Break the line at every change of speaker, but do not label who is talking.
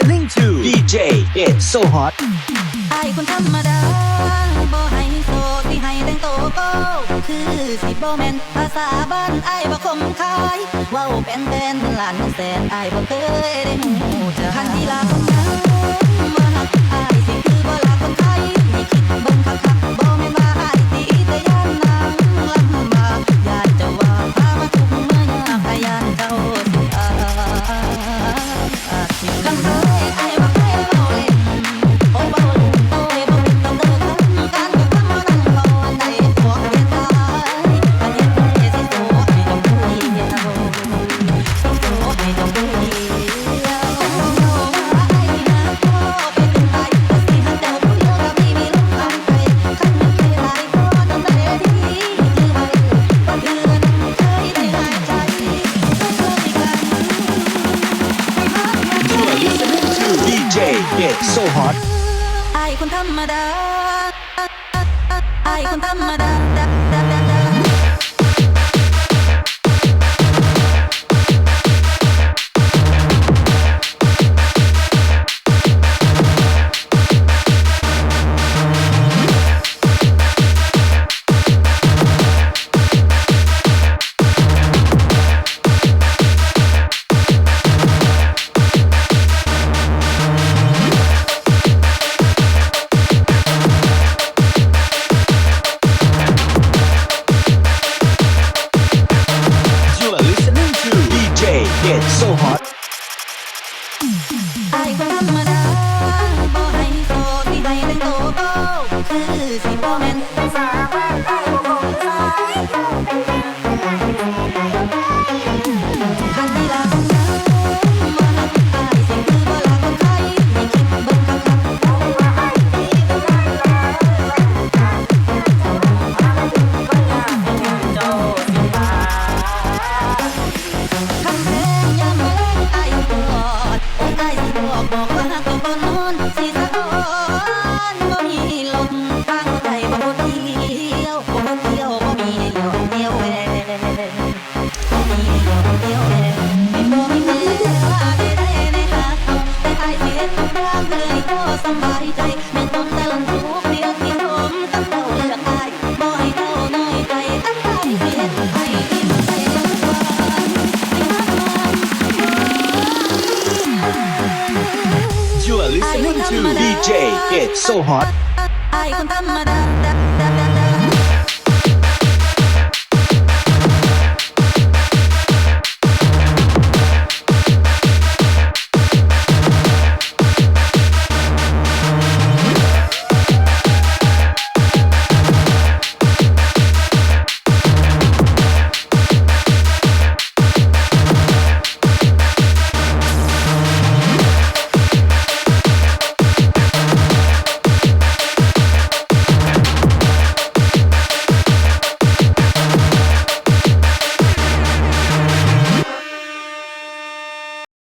listening to DJ It's So Hot
ไอคนธรรมดาบ่ให้โตดที่ให้แต่งโตโก้คือสิบ่แม่นภาษาบ้านไอบ่คมคายเว้าเป็นเป็นหลานแสนไอบ่เคยได้หูจัคันที่ลา
DJ, so hot. get so hot. I got my I'll DJ It's So Hot.